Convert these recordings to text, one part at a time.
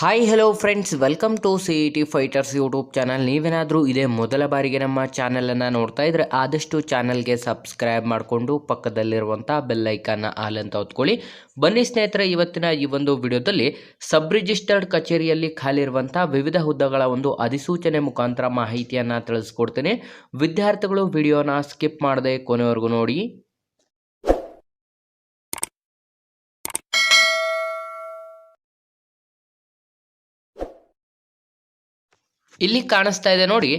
Hi hello friends welcome to C E T fighters YouTube channel ನೀವೇನಾದರೂ ಇದೇ ಮೊದಲ ಬಾರಿಗೆ ನಮ್ಮ ಚಾನಲನ್ನು ನೋಡ್ತಾ ಇದ್ರೆ ಆದಷ್ಟು ಚಾನಲ್ಗೆ ಸಬ್ಸ್ಕ್ರೈಬ್ ಮಾಡಿಕೊಂಡು ಪಕ್ಕದಲ್ಲಿರುವಂಥ ಬೆಲ್ಲೈಕನ್ನ ಆಲ್ ಅಂತ ಹೊತ್ಕೊಳ್ಳಿ. ಬನ್ನಿ ಸ್ನೇಹಿತರೆ, ಇವತ್ತಿನ ಈ ಒಂದು ವಿಡಿಯೋದಲ್ಲಿ ಸಬ್ ರಿಜಿಸ್ಟರ್ಡ್ ಕಚೇರಿಯಲ್ಲಿ ಖಾಲಿ ಇರುವಂಥ ವಿವಿಧ ಹುದ್ದೆಗಳ ಒಂದು ಅಧಿಸೂಚನೆ ಮುಖಾಂತರ ಮಾಹಿತಿಯನ್ನು ತಿಳಿಸ್ಕೊಡ್ತೇನೆ. ವಿದ್ಯಾರ್ಥಿಗಳು ವಿಡಿಯೋನ ಸ್ಕಿಪ್ ಮಾಡದೆ ಕೊನೆವರೆಗೂ ನೋಡಿ. ಇಲ್ಲಿ ಕಾಣಿಸ್ತಾ ಇದೆ ನೋಡಿ,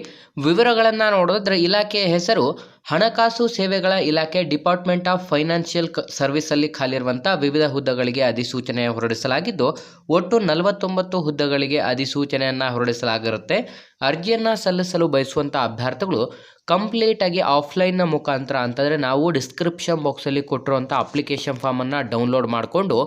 ವಿವರಗಳನ್ನು ನೋಡಿದ್ರೆ ಇಲಾಖೆಯ ಹೆಸರು ಹಣಕಾಸು ಸೇವೆಗಳ ಇಲಾಖೆ ಡಿಪಾರ್ಟ್ಮೆಂಟ್ ಆಫ್ ಫೈನಾನ್ಷಿಯಲ್ ಸರ್ವಿಸಲ್ಲಿ ಖಾಲಿರುವಂಥ ವಿವಿಧ ಹುದ್ದೆಗಳಿಗೆ ಅಧಿಸೂಚನೆ ಹೊರಡಿಸಲಾಗಿದ್ದು, ಒಟ್ಟು ನಲವತ್ತೊಂಬತ್ತು ಹುದ್ದೆಗಳಿಗೆ ಅಧಿಸೂಚನೆಯನ್ನು ಹೊರಡಿಸಲಾಗಿರುತ್ತೆ. ಅರ್ಜಿಯನ್ನು ಸಲ್ಲಿಸಲು ಬಯಸುವಂಥ ಅಭ್ಯರ್ಥಿಗಳು ಕಂಪ್ಲೀಟ್ ಆಗಿ ಆಫ್ಲೈನ್ನ ಮುಖಾಂತರ ಅಂತಂದರೆ ನಾವು ಡಿಸ್ಕ್ರಿಪ್ಷನ್ ಬಾಕ್ಸಲ್ಲಿ ಕೊಟ್ಟಿರುವಂಥ ಅಪ್ಲಿಕೇಶನ್ ಫಾರ್ಮನ್ನು ಡೌನ್ಲೋಡ್ ಮಾಡಿಕೊಂಡು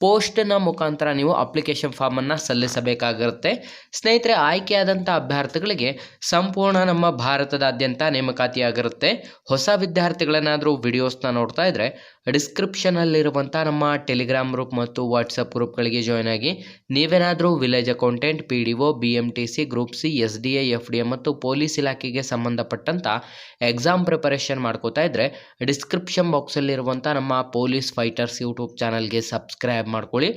ಪೋಸ್ಟ್ನ ಮುಖಾಂತರ ನೀವು ಅಪ್ಲಿಕೇಶನ್ ಫಾರ್ಮನ್ನು ಸಲ್ಲಿಸಬೇಕಾಗಿರುತ್ತೆ. ಸ್ನೇಹಿತರೆ, ಆಯ್ಕೆಯಾದಂಥ ಅಭ್ಯರ್ಥಿಗಳಿಗೆ ಸಂಪೂರ್ಣ ನಮ್ಮ ಭಾರತದಾದ್ಯಂತ ನೇಮಕಾತಿಯಾಗಿರುತ್ತೆ. ಹೊಸ ವಿದ್ಯಾರ್ಥಿಗಳನ್ನಾದರೂ ವಿಡಿಯೋಸ್ನ ನೋಡ್ತಾ ಇದ್ದರೆ ಡಿಸ್ಕ್ರಿಪ್ಷನಲ್ಲಿರುವಂಥ ನಮ್ಮ ಟೆಲಿಗ್ರಾಮ್ ಗ್ರೂಪ್ ಮತ್ತು ವಾಟ್ಸಪ್ ಗ್ರೂಪ್ಗಳಿಗೆ ಜಾಯ್ನ್ ಆಗಿ ನೀವೇನಾದರೂ village accountant, P D O, B M T C, group C, S D A, F D A ಮತ್ತು ಪೊಲೀಸ್ ಇಲಾಖೆಗೆ ಸಂಬಂಧಪಟ್ಟಂಥ ಎಕ್ಸಾಮ್ ಪ್ರಿಪರೇಷನ್ ಮಾಡ್ಕೋತಾ ಇದ್ದರೆ ಡಿಸ್ಕ್ರಿಪ್ಷನ್ ಬಾಕ್ಸಲ್ಲಿರುವಂಥ ನಮ್ಮ ಪೊಲೀಸ್ ಫೈಟರ್ಸ್ ಯೂಟ್ಯೂಬ್ ಚಾನಲ್ಗೆ ಸಬ್ಸ್ಕ್ರೈಬ್ ಮಾಡ್ಕೊಳ್ಳಿ.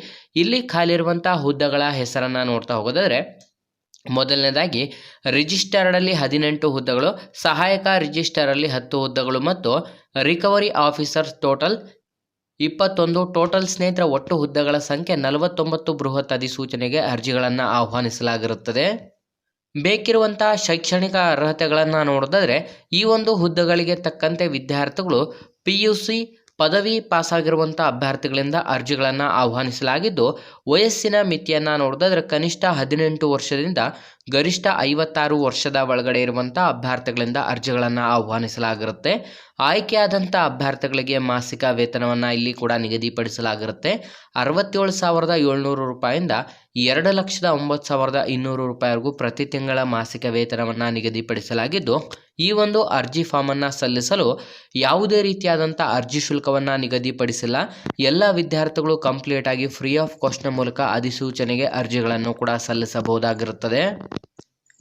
ಇಲ್ಲಿ ಖಾಲಿ ಇರುವಂಥ ಹುದ್ದೆಗಳ ಹೆಸರನ್ನು ನೋಡ್ತಾ ಹೋಗೋದಾದರೆ ಮೊದಲನೇದಾಗಿ ರಿಜಿಸ್ಟರ್ಡಲ್ಲಿ ಹದಿನೆಂಟು ಹುದ್ದೆಗಳು, ಸಹಾಯಕ ರಿಜಿಸ್ಟರಲ್ಲಿ ಹತ್ತು ಹುದ್ದೆಗಳು ಮತ್ತು ರಿಕವರಿ ಆಫೀಸರ್ಸ್ ಟೋಟಲ್ ಇಪ್ಪತ್ತೊಂದು. ಟೋಟಲ್ ಸ್ನೇಹಿತರ ಒಟ್ಟು ಹುದ್ದೆಗಳ ಸಂಖ್ಯೆ ನಲವತ್ತೊಂಬತ್ತು. ಬೃಹತ್ ಅಧಿಸೂಚನೆಗೆ ಅರ್ಜಿಗಳನ್ನು ಆಹ್ವಾನಿಸಲಾಗಿರುತ್ತದೆ. ಬೇಕಿರುವಂತಹ ಶೈಕ್ಷಣಿಕ ಅರ್ಹತೆಗಳನ್ನು ನೋಡೋದಾದರೆ, ಈ ಒಂದು ಹುದ್ದೆಗಳಿಗೆ ತಕ್ಕಂತೆ ವಿದ್ಯಾರ್ಥಿಗಳು ಪಿ ಯು ಸಿ ಪದವಿ ಪಾಸಾಗಿರುವಂಥ ಅಭ್ಯರ್ಥಿಗಳಿಂದ ಅರ್ಜಿಗಳನ್ನು ಆಹ್ವಾನಿಸಲಾಗಿದ್ದು, ವಯಸ್ಸಿನ ಮಿತಿಯನ್ನು ನೋಡಿದ್ರೆ ಕನಿಷ್ಠ ಹದಿನೆಂಟು ವರ್ಷದಿಂದ ಗರಿಷ್ಠ ಐವತ್ತಾರು ವರ್ಷದ ಒಳಗಡೆ ಇರುವಂಥ ಅಭ್ಯರ್ಥಿಗಳಿಂದ ಅರ್ಜಿಗಳನ್ನು ಆಹ್ವಾನಿಸಲಾಗಿರುತ್ತೆ. ಆಯ್ಕೆಯಾದಂಥ ಅಭ್ಯರ್ಥಿಗಳಿಗೆ ಮಾಸಿಕ ವೇತನವನ್ನು ಇಲ್ಲಿ ಕೂಡ ನಿಗದಿಪಡಿಸಲಾಗಿರುತ್ತೆ. ಅರವತ್ತೇಳು ಸಾವಿರದ ಏಳ್ನೂರು ರೂಪಾಯಿಂದ ಎರಡು ಲಕ್ಷದ ಒಂಬತ್ತು ಸಾವಿರದ ಇನ್ನೂರು ರೂಪಾಯಿವರೆಗೂ ಪ್ರತಿ ತಿಂಗಳ ಮಾಸಿಕ ವೇತನವನ್ನು ನಿಗದಿಪಡಿಸಲಾಗಿದ್ದು, ಈ ಒಂದು ಅರ್ಜಿ ಫಾರ್ಮನ್ನು ಸಲ್ಲಿಸಲು ಯಾವುದೇ ರೀತಿಯಾದಂಥ ಅರ್ಜಿ ಶುಲ್ಕವನ್ನು ನಿಗದಿಪಡಿಸಿಲ್ಲ. ಎಲ್ಲ ವಿದ್ಯಾರ್ಥಿಗಳು ಕಂಪ್ಲೀಟಾಗಿ ಫ್ರೀ ಆಫ್ ಕಾಸ್ಟ್ನ ಮೂಲಕ ಅಧಿಸೂಚನೆಗೆ ಅರ್ಜಿಗಳನ್ನು ಕೂಡ ಸಲ್ಲಿಸಬಹುದಾಗಿರುತ್ತದೆ.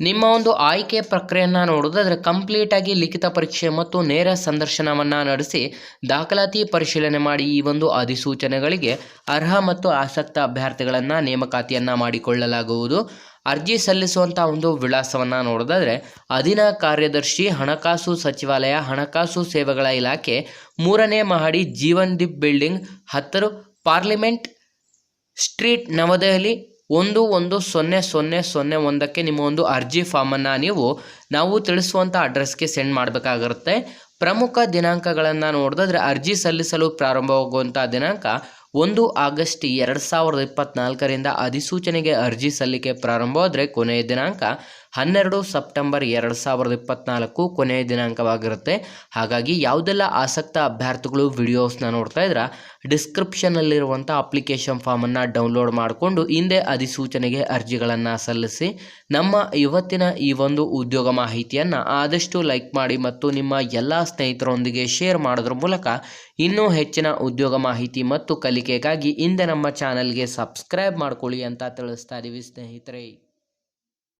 ನಿಮ್ಮ ಒಂದು ಆಯ್ಕೆ ಪ್ರಕ್ರಿಯೆಯನ್ನು ನೋಡೋದಾದರೆ ಕಂಪ್ಲೀಟಾಗಿ ಲಿಖಿತ ಪರೀಕ್ಷೆ ಮತ್ತು ನೇರ ಸಂದರ್ಶನವನ್ನು ನಡೆಸಿ ದಾಖಲಾತಿ ಪರಿಶೀಲನೆ ಮಾಡಿ ಈ ಒಂದು ಅಧಿಸೂಚನೆಗಳಿಗೆ ಅರ್ಹ ಮತ್ತು ಆಸಕ್ತ ಅಭ್ಯರ್ಥಿಗಳನ್ನು ನೇಮಕಾತಿಯನ್ನು ಮಾಡಿಕೊಳ್ಳಲಾಗುವುದು. ಅರ್ಜಿ ಸಲ್ಲಿಸುವಂಥ ಒಂದು ವಿಳಾಸವನ್ನು ನೋಡೋದಾದರೆ ಅಧೀನ ಕಾರ್ಯದರ್ಶಿ ಹಣಕಾಸು ಸಚಿವಾಲಯ, ಹಣಕಾಸು ಸೇವೆಗಳ ಇಲಾಖೆ, ಮೂರನೇ ಮಹಡಿ ಜೀವನ್ ದೀಪ್ ಬಿಲ್ಡಿಂಗ್, ಹತ್ತರು ಪಾರ್ಲಿಮೆಂಟ್ ಸ್ಟ್ರೀಟ್, ನವದೆಹಲಿ ಒಂದು ಒಂದು ಸೊನ್ನೆ ಸೊನ್ನೆ ಸೊನ್ನೆ ಒಂದಕ್ಕೆ ನಿಮ್ಮ ಒಂದು ಅರ್ಜಿ ಫಾರ್ಮನ್ನು ನೀವು, ನಾವು ತಿಳಿಸುವಂಥ ಅಡ್ರೆಸ್ಗೆ ಸೆಂಡ್ ಮಾಡಬೇಕಾಗಿರುತ್ತೆ. ಪ್ರಮುಖ ದಿನಾಂಕಗಳನ್ನು ನೋಡಿದ್ರೆ ಅರ್ಜಿ ಸಲ್ಲಿಸಲು ಪ್ರಾರಂಭವಾಗುವಂಥ ದಿನಾಂಕ ಒಂದು ಆಗಸ್ಟ್ ಎರಡು ಸಾವಿರದ ಇಪ್ಪತ್ತ್ನಾಲ್ಕರಿಂದ ಅಧಿಸೂಚನೆಗೆ ಅರ್ಜಿ ಸಲ್ಲಿಕೆ ಪ್ರಾರಂಭವಾದರೆ ಕೊನೆಯ ದಿನಾಂಕ ಹನ್ನೆರಡು ಸೆಪ್ಟೆಂಬರ್ ಎರಡು ಸಾವಿರದ ಇಪ್ಪತ್ತ್ನಾಲ್ಕು ಕೊನೆಯ ದಿನಾಂಕವಾಗಿರುತ್ತೆ. ಹಾಗಾಗಿ ಯಾವುದೆಲ್ಲ ಆಸಕ್ತ ಅಭ್ಯರ್ಥಿಗಳು ವಿಡಿಯೋಸ್ನ ನೋಡ್ತಾ ಇದ್ರೆ ಡಿಸ್ಕ್ರಿಪ್ಷನ್ನಲ್ಲಿರುವಂಥ ಅಪ್ಲಿಕೇಶನ್ ಫಾರ್ಮನ್ನು ಡೌನ್ಲೋಡ್ ಮಾಡಿಕೊಂಡು ಹಿಂದೆ ಅಧಿಸೂಚನೆಗೆ ಅರ್ಜಿಗಳನ್ನು ಸಲ್ಲಿಸಿ, ನಮ್ಮ ಇವತ್ತಿನ ಈ ಒಂದು ಉದ್ಯೋಗ ಮಾಹಿತಿಯನ್ನು ಆದಷ್ಟು ಲೈಕ್ ಮಾಡಿ ಮತ್ತು ನಿಮ್ಮ ಎಲ್ಲ ಸ್ನೇಹಿತರೊಂದಿಗೆ ಶೇರ್ ಮಾಡೋದ್ರ ಮೂಲಕ ಇನ್ನೂ ಹೆಚ್ಚಿನ ಉದ್ಯೋಗ ಮಾಹಿತಿ ಮತ್ತು ಕಲಿಕೆಗಾಗಿ ಹಿಂದೆ ನಮ್ಮ ಚಾನಲ್ಗೆ ಸಬ್ಸ್ಕ್ರೈಬ್ ಮಾಡ್ಕೊಳ್ಳಿ ಅಂತ ತಿಳಿಸ್ತಾ ಇದ್ದೀವಿ ಸ್ನೇಹಿತರೆ.